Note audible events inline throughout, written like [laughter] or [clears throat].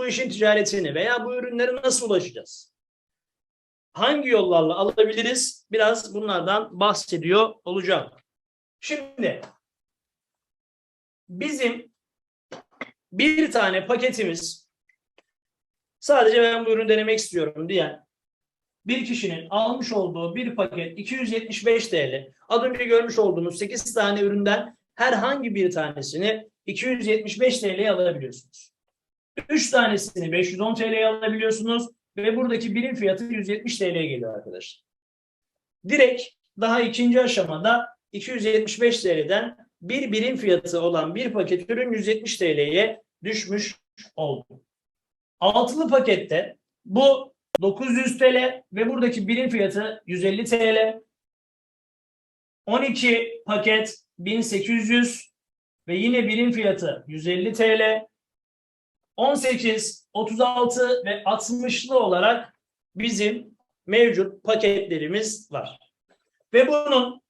bu işin ticaretini veya bu ürünlere nasıl ulaşacağız? Hangi yollarla alabiliriz? Biraz bunlardan bahsediyor olacağım. Şimdi bizim bir tane paketimiz sadece ben bu ürünü denemek istiyorum diyen bir kişinin almış olduğu bir paket 275 TL. Az önce görmüş olduğunuz 8 tane üründen herhangi bir tanesini 275 TL'ye alabiliyorsunuz. 3 tanesini 510 TL'ye alabiliyorsunuz ve buradaki birim fiyatı 170 TL'ye geliyor arkadaşlar. Direkt daha ikinci aşamada 275 TL'den bir birim fiyatı olan bir paket ürün 170 TL'ye düşmüş oldu. Altılı pakette bu 900 TL ve buradaki birim fiyatı 150 TL. 12 paket 1800 ve yine birim fiyatı 150 TL. 18, 36 ve 60'lı olarak bizim mevcut paketlerimiz var. Ve bunun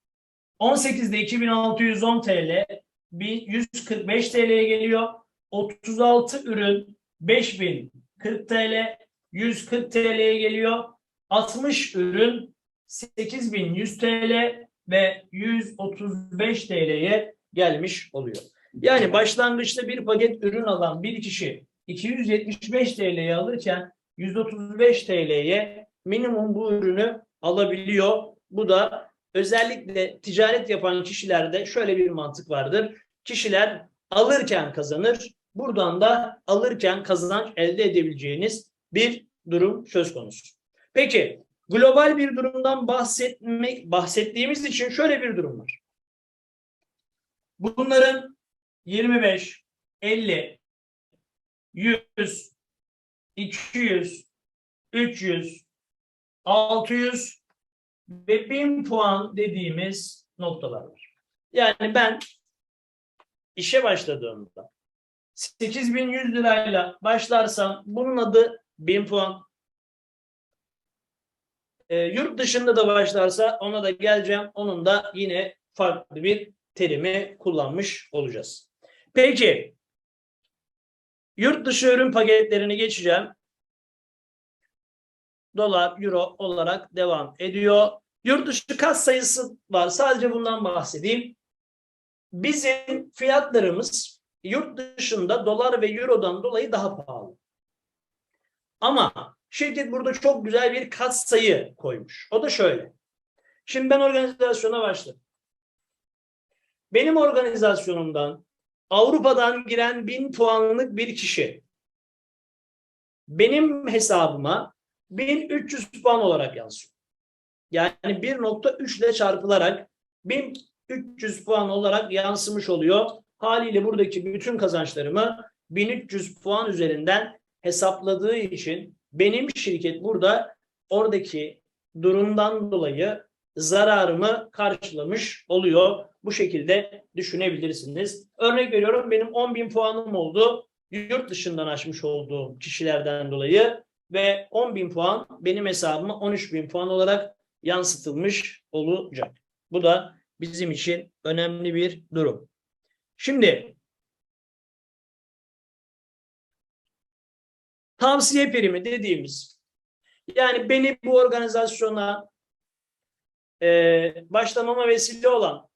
18'de 2610 TL, 145 TL'ye geliyor. 36 ürün 5040 TL, 140 TL'ye geliyor. 60 ürün 8100 TL ve 135 TL'ye gelmiş oluyor. Yani başlangıçta bir paket ürün alan bir kişi 275 TL'ye alırken 135 TL'ye minimum bu ürünü alabiliyor. Bu da özellikle ticaret yapan kişilerde şöyle bir mantık vardır. Kişiler alırken kazanır. Buradan da alırken kazanç elde edebileceğiniz bir durum söz konusu. Peki global bir durumdan bahsetmek bahsettiğimiz için şöyle bir durum var. Bunların 25, 50, 100, 200, 300, 600 ve 1000 puan dediğimiz noktalar var. Yani ben işe başladığımda 8100 lirayla başlarsam bunun adı 1000 puan. E, yurt dışında da başlarsa ona da geleceğim. Onun da yine farklı bir terimi kullanmış olacağız. Peki yurt dışı ürün paketlerini geçeceğim. Dolar, euro olarak devam ediyor. Yurt dışı kas sayısı var. Sadece bundan bahsedeyim. Bizim fiyatlarımız yurt dışında dolar ve eurodan dolayı daha pahalı. Ama şirket burada çok güzel bir kat sayı koymuş. O da şöyle. Şimdi ben organizasyona başladım. Benim organizasyonumdan Avrupa'dan giren bin puanlık bir kişi benim hesabıma 1300 puan olarak yansıyor. Yani 1.3 ile çarpılarak 1300 puan olarak yansımış oluyor. Haliyle buradaki bütün kazançlarımı 1300 puan üzerinden hesapladığı için benim şirket burada oradaki durumdan dolayı zararımı karşılamış oluyor. Bu şekilde düşünebilirsiniz. Örnek veriyorum benim 10 bin puanım oldu. Yurt dışından açmış olduğum kişilerden dolayı ve 10 bin puan benim hesabıma 13 bin puan olarak yansıtılmış olacak. Bu da bizim için önemli bir durum. Şimdi tavsiye primi dediğimiz yani beni bu organizasyona e, başlamama vesile olan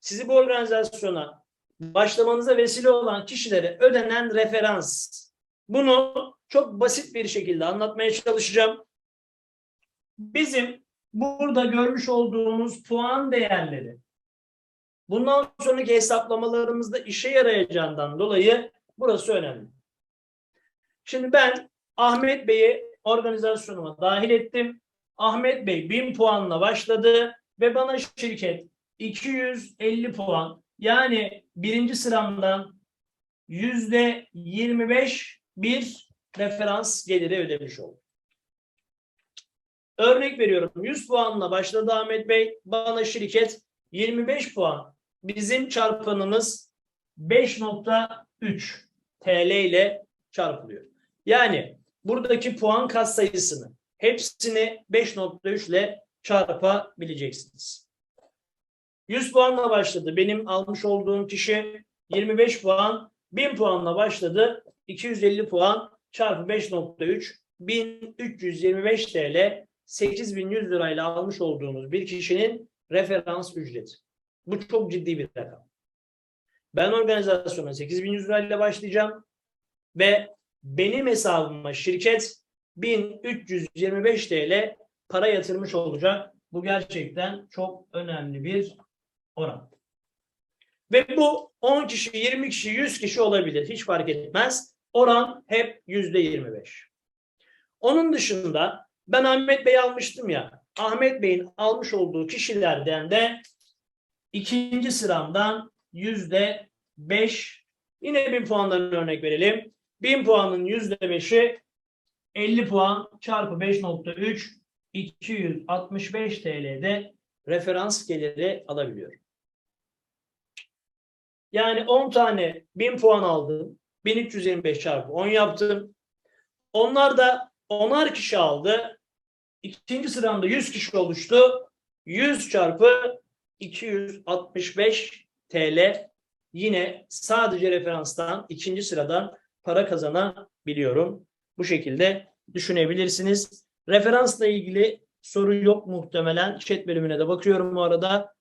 sizi bu organizasyona başlamanıza vesile olan kişilere ödenen referans. Bunu çok basit bir şekilde anlatmaya çalışacağım. Bizim burada görmüş olduğumuz puan değerleri bundan sonraki hesaplamalarımızda işe yarayacağından dolayı burası önemli. Şimdi ben Ahmet Bey'i organizasyonuma dahil ettim. Ahmet Bey 1000 puanla başladı ve bana şirket 250 puan yani birinci sıramdan yüzde 25 bir referans geliri ödemiş oldu. Örnek veriyorum 100 puanla başladı Ahmet Bey. Bana şirket 25 puan. Bizim çarpanımız 5.3 TL ile çarpılıyor. Yani buradaki puan kat sayısını hepsini 5.3 ile çarpabileceksiniz. 100 puanla başladı. Benim almış olduğum kişi 25 puan, 1000 puanla başladı. 250 puan çarpı 5.3 1325 TL 8100 lirayla almış olduğunuz bir kişinin referans ücreti. Bu çok ciddi bir rakam. Ben organizasyona 8100 lirayla başlayacağım ve benim hesabıma şirket 1325 TL para yatırmış olacak. Bu gerçekten çok önemli bir oran. Ve bu 10 kişi, 20 kişi, 100 kişi olabilir. Hiç fark etmez. Oran hep %25. Onun dışında ben Ahmet Bey almıştım ya. Ahmet Bey'in almış olduğu kişilerden de ikinci sıramdan yüzde beş yine bin puandan örnek verelim. Bin puanın yüzde beşi 50 puan çarpı 5.3 265 TL'de referans geliri alabiliyorum. Yani 10 tane 1000 puan aldım. 1325 çarpı 10 yaptım. Onlar da 10'ar kişi aldı. İkinci sıramda 100 kişi oluştu. 100 çarpı 265 TL yine sadece referanstan ikinci sıradan para kazanabiliyorum. Bu şekilde düşünebilirsiniz. Referansla ilgili soru yok muhtemelen. Chat bölümüne de bakıyorum bu arada.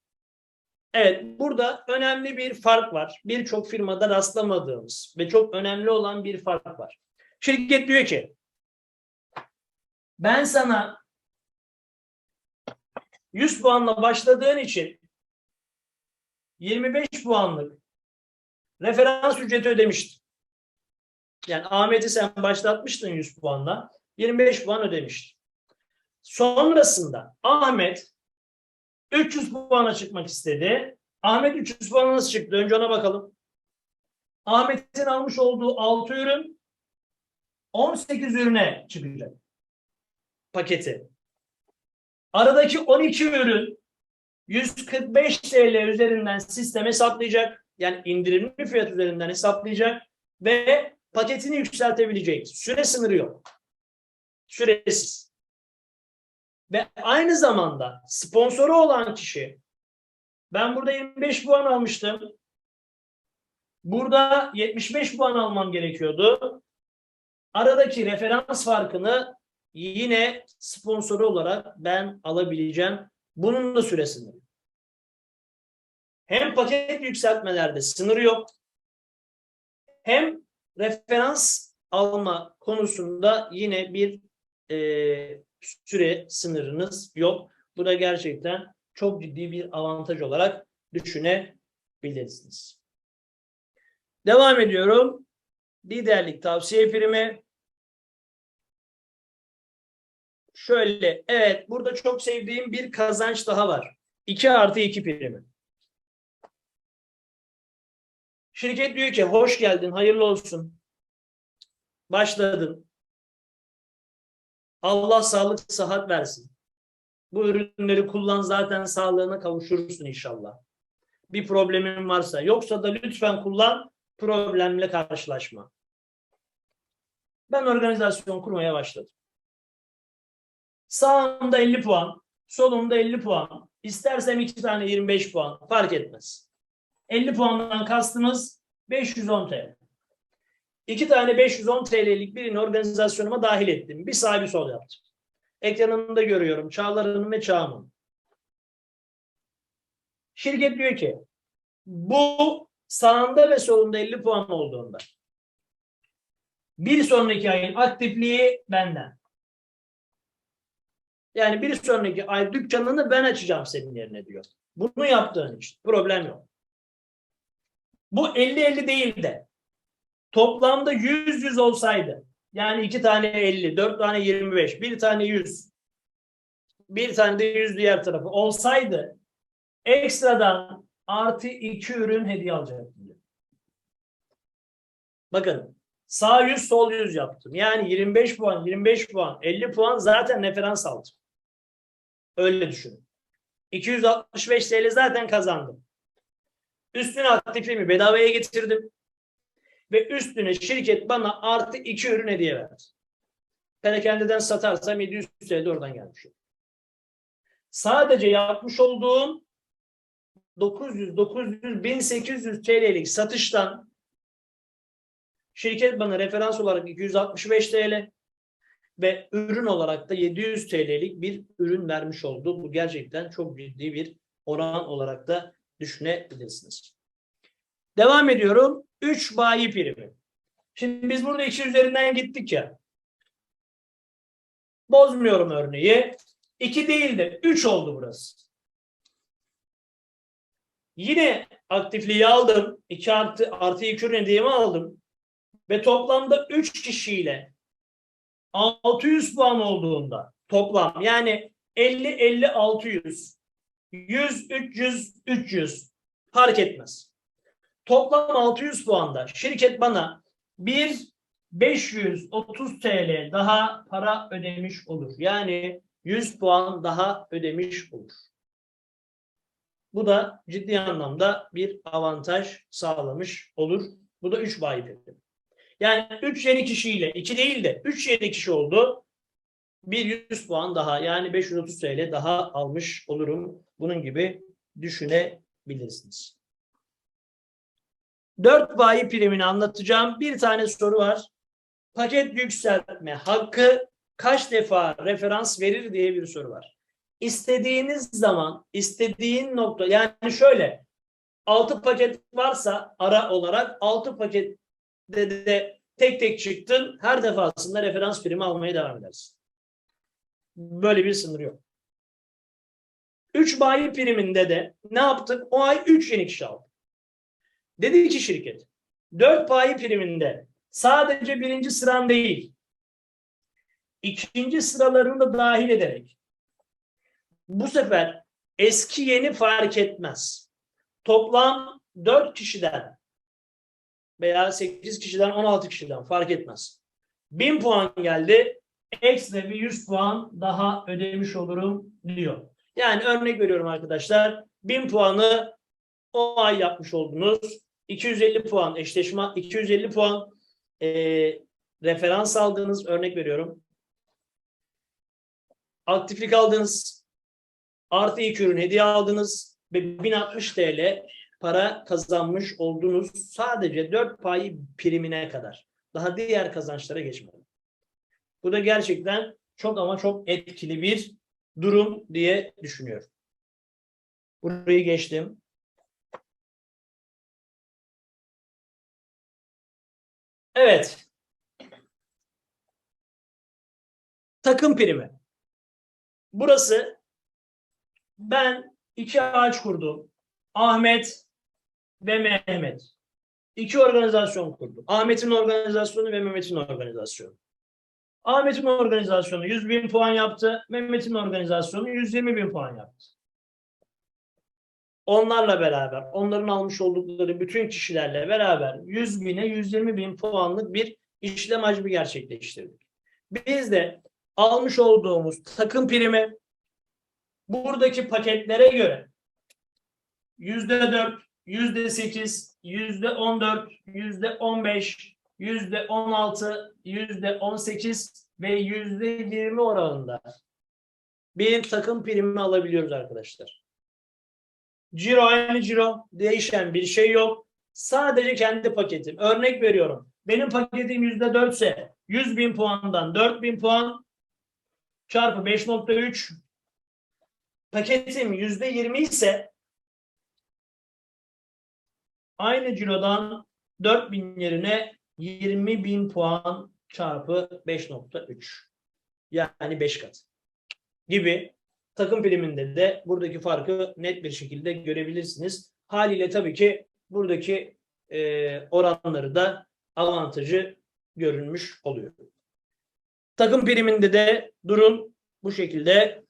Evet, burada önemli bir fark var. Birçok firmada rastlamadığımız ve çok önemli olan bir fark var. Şirket diyor ki, ben sana 100 puanla başladığın için 25 puanlık referans ücreti ödemiştim. Yani Ahmet'i sen başlatmıştın 100 puanla. 25 puan ödemiştin. Sonrasında Ahmet 300 puana çıkmak istedi. Ahmet 300 puana nasıl çıktı? Önce ona bakalım. Ahmet'in almış olduğu 6 ürün 18 ürüne çıkacak. Paketi. Aradaki 12 ürün 145 TL üzerinden sistem hesaplayacak. Yani indirimli fiyat üzerinden hesaplayacak ve paketini yükseltebilecek. Süre sınırı yok. Süresiz. Ve aynı zamanda sponsoru olan kişi ben burada 25 puan almıştım. Burada 75 puan almam gerekiyordu. Aradaki referans farkını yine sponsoru olarak ben alabileceğim. Bunun da süre sınırı. Hem paket yükseltmelerde sınırı yok. Hem referans alma konusunda yine bir e, süre sınırınız yok. Bu da gerçekten çok ciddi bir avantaj olarak düşünebilirsiniz. Devam ediyorum. Liderlik tavsiye primi. Şöyle, evet burada çok sevdiğim bir kazanç daha var. 2 artı 2 primi. Şirket diyor ki hoş geldin, hayırlı olsun. Başladın. Allah sağlık sıhhat versin. Bu ürünleri kullan zaten sağlığına kavuşursun inşallah. Bir problemin varsa. Yoksa da lütfen kullan problemle karşılaşma. Ben organizasyon kurmaya başladım. Sağımda 50 puan, solumda 50 puan. İstersem iki tane 25 puan fark etmez. 50 puandan kastımız 510 TL. İki tane 510 TL'lik birini organizasyonuma dahil ettim. Bir sağ bir sol yaptım. Ekranımda görüyorum Çağlar'ın ve Çağım'ın. Şirket diyor ki bu sağında ve solunda 50 puan olduğunda bir sonraki ayın aktifliği benden. Yani bir sonraki ay dükkanını ben açacağım senin yerine diyor. Bunu yaptığın için problem yok. Bu 50-50 değil de toplamda 100-100 olsaydı yani iki tane 50, dört tane 25, bir tane 100, bir tane de 100 diğer tarafı olsaydı ekstradan artı iki ürün hediye alacaktım. Bakın sağ 100 sol 100 yaptım. Yani 25 puan, 25 puan, 50 puan zaten referans aldım. Öyle düşünün. 265 TL zaten kazandım. Üstüne aktifimi bedavaya getirdim. Ve üstüne şirket bana artı iki ürün hediye verdi. Perakendeden satarsam 700 TL oradan gelmiş olur. Sadece yapmış olduğum 900, 900, 1800 TL'lik satıştan Şirket bana referans olarak 265 TL ve ürün olarak da 700 TL'lik bir ürün vermiş oldu. Bu gerçekten çok ciddi bir oran olarak da düşünebilirsiniz. Devam ediyorum. 3 bayi primi. Şimdi biz burada 2 üzerinden gittik ya. Bozmuyorum örneği. 2 değil de 3 oldu burası. Yine aktifliği aldım. 2 artı, artı 2 ürün hediyemi aldım. Ve toplamda 3 kişiyle 600 puan olduğunda toplam yani 50 50 600 100 300 300 fark etmez. Toplam 600 puanda şirket bana bir 530 TL daha para ödemiş olur. Yani 100 puan daha ödemiş olur. Bu da ciddi anlamda bir avantaj sağlamış olur. Bu da 3 bayi. Yani 3 yeni kişiyle 2 değil de 3 yeni kişi oldu. Bir 100 puan daha yani 530 TL daha almış olurum. Bunun gibi düşünebilirsiniz. 4 bayi primini anlatacağım. Bir tane soru var. Paket yükseltme hakkı kaç defa referans verir diye bir soru var. İstediğiniz zaman istediğin nokta yani şöyle 6 paket varsa ara olarak 6 paket de, de tek tek çıktın. Her defasında referans primi almaya devam edersin. Böyle bir sınır yok. 3 bayi priminde de ne yaptık? O ay 3 yeni kişi aldık. Dedi ki şirket 4 bayi priminde sadece birinci sıran değil ikinci sıralarını da dahil ederek bu sefer eski yeni fark etmez. Toplam 4 kişiden veya 8 kişiden 16 kişiden fark etmez. 1000 puan geldi. Ekstra bir 100 puan daha ödemiş olurum diyor. Yani örnek veriyorum arkadaşlar. 1000 puanı o ay yapmış oldunuz. 250 puan eşleşme, 250 puan e, referans aldığınız örnek veriyorum. Aktiflik aldınız. Artı iki ürün hediye aldınız ve 1060 TL para kazanmış oldunuz sadece 4 payı primine kadar. Daha diğer kazançlara geçmeden. Bu da gerçekten çok ama çok etkili bir durum diye düşünüyorum. Burayı geçtim. Evet. Takım primi. Burası ben iki ağaç kurdum. Ahmet ve Mehmet. İki organizasyon kurdum. Ahmet'in organizasyonu ve Mehmet'in organizasyonu. Ahmet'in organizasyonu 100 bin puan yaptı. Mehmet'in organizasyonu 120 bin puan yaptı. Onlarla beraber, onların almış oldukları bütün kişilerle beraber 100 bine 120 bin puanlık bir işlem hacmi gerçekleştirdik. Biz de almış olduğumuz takım primi buradaki paketlere göre yüzde dört, yüzde sekiz, yüzde on dört, yüzde on beş, yüzde on altı, yüzde on sekiz ve yüzde yirmi oranında bir takım primi alabiliyoruz arkadaşlar. Ciro aynı ciro. Değişen bir şey yok. Sadece kendi paketim. Örnek veriyorum. Benim paketim yüzde dörtse 100 bin puandan 4 bin puan çarpı 5.3 paketim yüzde yirmi ise aynı cirodan 4 bin yerine 20 bin puan çarpı 5.3 yani 5 kat gibi takım priminde de buradaki farkı net bir şekilde görebilirsiniz. Haliyle tabii ki buradaki e, oranları da avantajı görünmüş oluyor. Takım priminde de durum bu şekilde.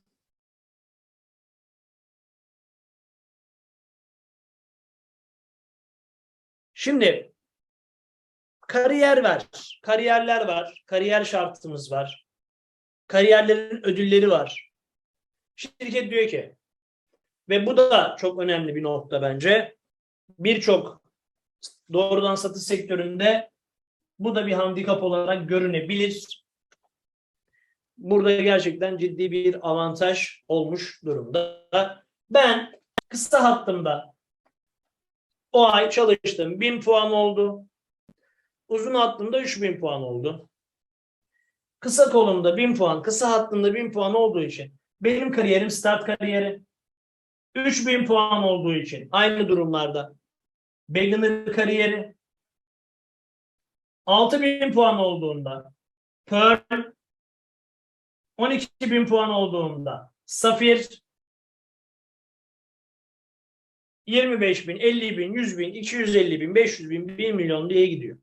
Şimdi kariyer var. Kariyerler var. Kariyer şartımız var. Kariyerlerin ödülleri var. Şirket diyor ki ve bu da çok önemli bir nokta bence. Birçok doğrudan satış sektöründe bu da bir handikap olarak görünebilir. Burada gerçekten ciddi bir avantaj olmuş durumda. Ben kısa hattımda o ay çalıştım. 1000 puan oldu. Uzun hattımda 3000 puan oldu. Kısa kolumda 1000 puan, kısa hattımda 1000 puan olduğu için benim kariyerim start kariyeri. 3000 puan olduğu için aynı durumlarda beginner kariyeri 6000 puan olduğunda Pearl 12.000 puan olduğunda Safir 25 bin, 50 bin, 100 bin, 250 bin, 500 bin, 1 milyon diye gidiyor.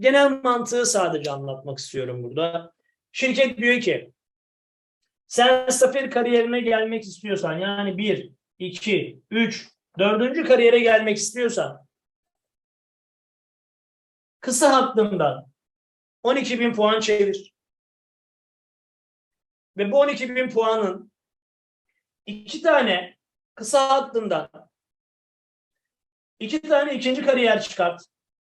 Genel mantığı sadece anlatmak istiyorum burada. Şirket diyor ki sen Safir kariyerine gelmek istiyorsan yani 1, 2, 3, 4. kariyere gelmek istiyorsan kısa hattından 12 bin puan çevir. Ve bu 12 bin puanın iki tane kısa hattından iki tane ikinci kariyer çıkart.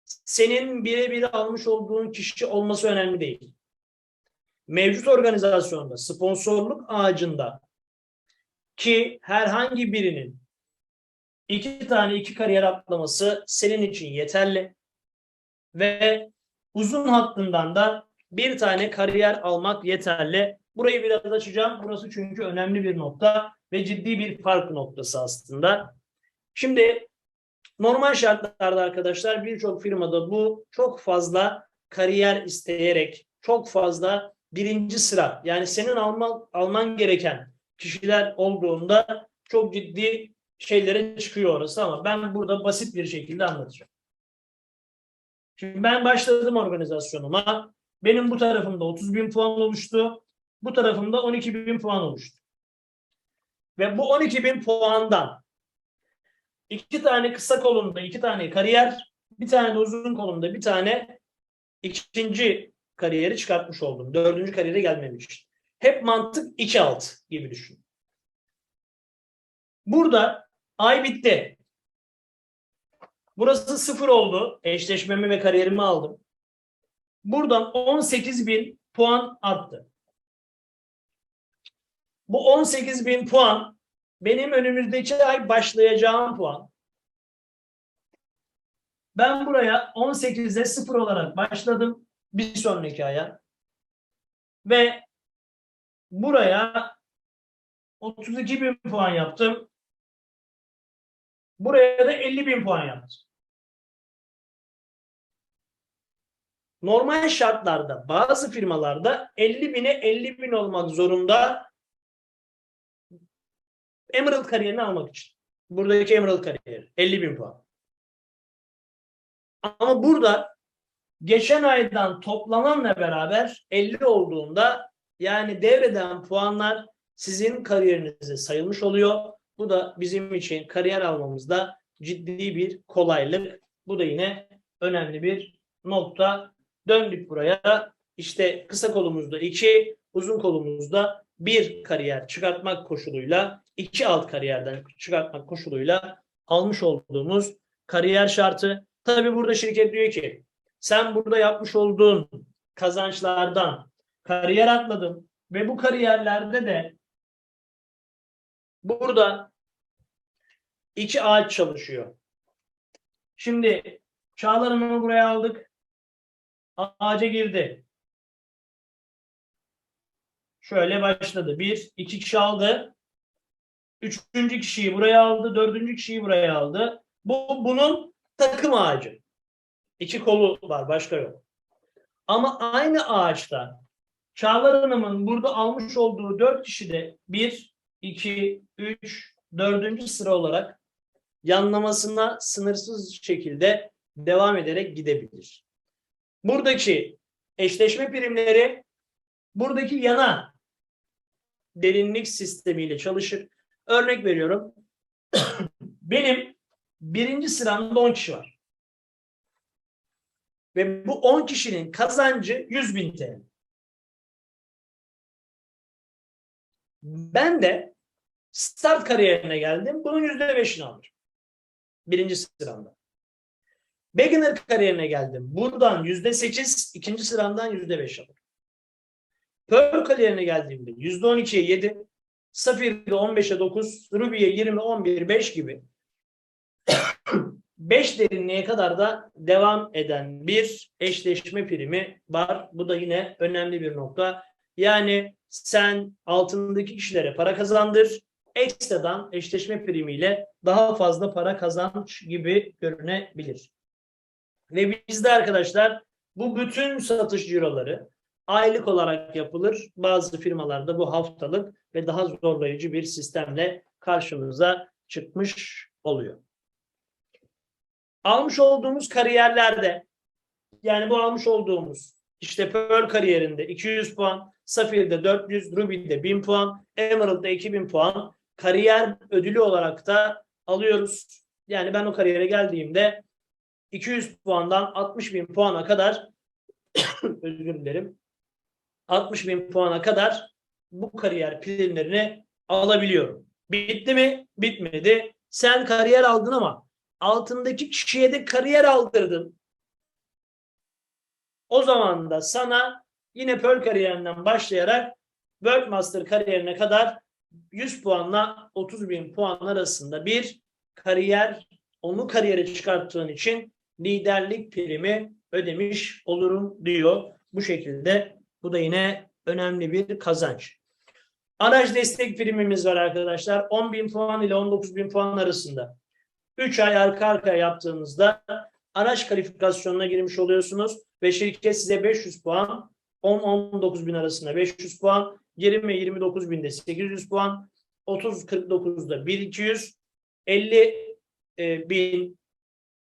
Senin birebir almış olduğun kişi olması önemli değil. Mevcut organizasyonda, sponsorluk ağacında ki herhangi birinin iki tane iki kariyer atlaması senin için yeterli ve uzun hattından da bir tane kariyer almak yeterli. Burayı biraz açacağım. Burası çünkü önemli bir nokta ve ciddi bir fark noktası aslında. Şimdi normal şartlarda arkadaşlar birçok firmada bu çok fazla kariyer isteyerek çok fazla birinci sıra yani senin alman, alman gereken kişiler olduğunda çok ciddi şeylere çıkıyor orası ama ben burada basit bir şekilde anlatacağım. Şimdi ben başladım organizasyonuma. Benim bu tarafımda 30 bin puan oluştu. Bu tarafımda 12 bin puan oluştu. Ve bu 12 bin puandan iki tane kısa kolumda iki tane kariyer, bir tane de uzun kolumda bir tane ikinci kariyeri çıkartmış oldum. Dördüncü kariyere gelmemiş. Hep mantık 2 alt gibi düşün. Burada ay bitti. Burası sıfır oldu. Eşleşmemi ve kariyerimi aldım. Buradan 18 bin puan arttı. Bu 18 bin puan benim önümüzdeki ay başlayacağım puan. Ben buraya 18'e 0 olarak başladım bir sonraki aya. Ve buraya 32 bin puan yaptım. Buraya da 50 bin puan yaptım. Normal şartlarda bazı firmalarda 50 bine 50 bin olmak zorunda Emerald kariyerini almak için. Buradaki Emerald kariyeri 50 bin puan. Ama burada geçen aydan toplananla beraber 50 olduğunda yani devreden puanlar sizin kariyerinize sayılmış oluyor. Bu da bizim için kariyer almamızda ciddi bir kolaylık. Bu da yine önemli bir nokta. Döndük buraya. İşte kısa kolumuzda 2, uzun kolumuzda bir kariyer çıkartmak koşuluyla, iki alt kariyerden çıkartmak koşuluyla almış olduğumuz kariyer şartı. Tabii burada şirket diyor ki sen burada yapmış olduğun kazançlardan kariyer atladın ve bu kariyerlerde de burada iki ağaç çalışıyor. Şimdi Çağlar Hanım'ı buraya aldık. Ağaca girdi. Şöyle başladı. Bir, iki kişi aldı. Üçüncü kişiyi buraya aldı. Dördüncü kişiyi buraya aldı. Bu bunun takım ağacı. İki kolu var. Başka yok. Ama aynı ağaçta Çağlar Hanım'ın burada almış olduğu dört kişi de bir, iki, üç, dördüncü sıra olarak yanlamasına sınırsız şekilde devam ederek gidebilir. Buradaki eşleşme primleri buradaki yana derinlik sistemiyle çalışır. Örnek veriyorum. [clears throat] Benim birinci sıramda 10 kişi var. Ve bu 10 kişinin kazancı 100 bin TL. Ben de start kariyerine geldim. Bunun %5'ini alırım. Birinci sıramda. Beginner kariyerine geldim. Buradan %8, ikinci sıramdan %5 alırım. Pearl kariyerine geldiğimde %12'ye 7, Safir'de 15'e 9, Ruby'ye 20, 11, 5 gibi 5 derinliğe kadar da devam eden bir eşleşme primi var. Bu da yine önemli bir nokta. Yani sen altındaki kişilere para kazandır. Ekstradan eşleşme primiyle daha fazla para kazanç gibi görünebilir. Ve bizde arkadaşlar bu bütün satış ciroları aylık olarak yapılır. Bazı firmalarda bu haftalık ve daha zorlayıcı bir sistemle karşımıza çıkmış oluyor. Almış olduğumuz kariyerlerde yani bu almış olduğumuz işte Pearl kariyerinde 200 puan, Safir'de 400, Ruby'de 1000 puan, Emerald'da 2000 puan kariyer ödülü olarak da alıyoruz. Yani ben o kariyere geldiğimde 200 puandan 60 bin puana kadar [coughs] özür dilerim 60 bin puana kadar bu kariyer primlerini alabiliyorum. Bitti mi? Bitmedi. Sen kariyer aldın ama altındaki kişiye de kariyer aldırdın. O zaman da sana yine Pearl kariyerinden başlayarak World Master kariyerine kadar 100 puanla 30 bin puan arasında bir kariyer, onu kariyere çıkarttığın için liderlik primi ödemiş olurum diyor. Bu şekilde bu da yine önemli bir kazanç. Araç destek primimiz var arkadaşlar. 10 bin puan ile 19 bin puan arasında. 3 ay arka arkaya yaptığınızda araç kalifikasyonuna girmiş oluyorsunuz ve şirket size 500 puan, 10-19 bin arasında 500 puan, 20 29 binde 800 puan, 30-49'da 1200, 50 e, bin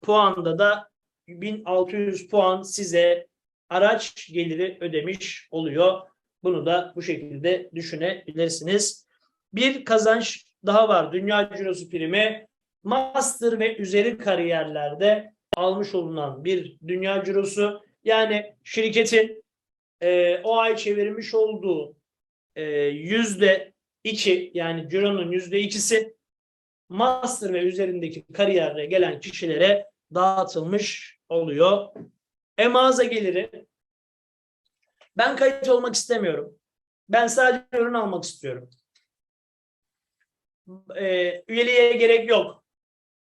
puanda da 1600 puan size araç geliri ödemiş oluyor. Bunu da bu şekilde düşünebilirsiniz. Bir kazanç daha var. Dünya Cirosu primi master ve üzeri kariyerlerde almış olunan bir dünya cirosu. Yani şirketin e, o ay çevirmiş olduğu e, yüzde iki yani cironun yüzde ikisi master ve üzerindeki kariyerle gelen kişilere dağıtılmış oluyor. E-mağaza geliri ben kayıt olmak istemiyorum. Ben sadece ürün almak istiyorum. E, üyeliğe gerek yok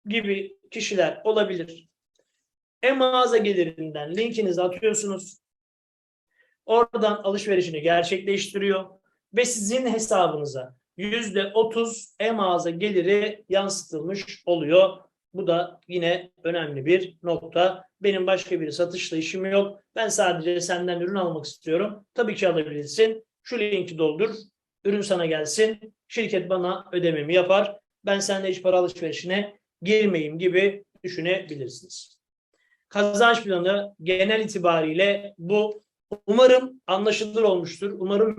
gibi kişiler olabilir. E-mağaza gelirinden linkinizi atıyorsunuz. Oradan alışverişini gerçekleştiriyor ve sizin hesabınıza %30 e-mağaza geliri yansıtılmış oluyor. Bu da yine önemli bir nokta. Benim başka bir satışla işim yok. Ben sadece senden ürün almak istiyorum. Tabii ki alabilirsin. Şu linki doldur. Ürün sana gelsin. Şirket bana ödememi yapar. Ben seninle hiç para alışverişine girmeyeyim gibi düşünebilirsiniz. Kazanç planı genel itibariyle bu umarım anlaşılır olmuştur. Umarım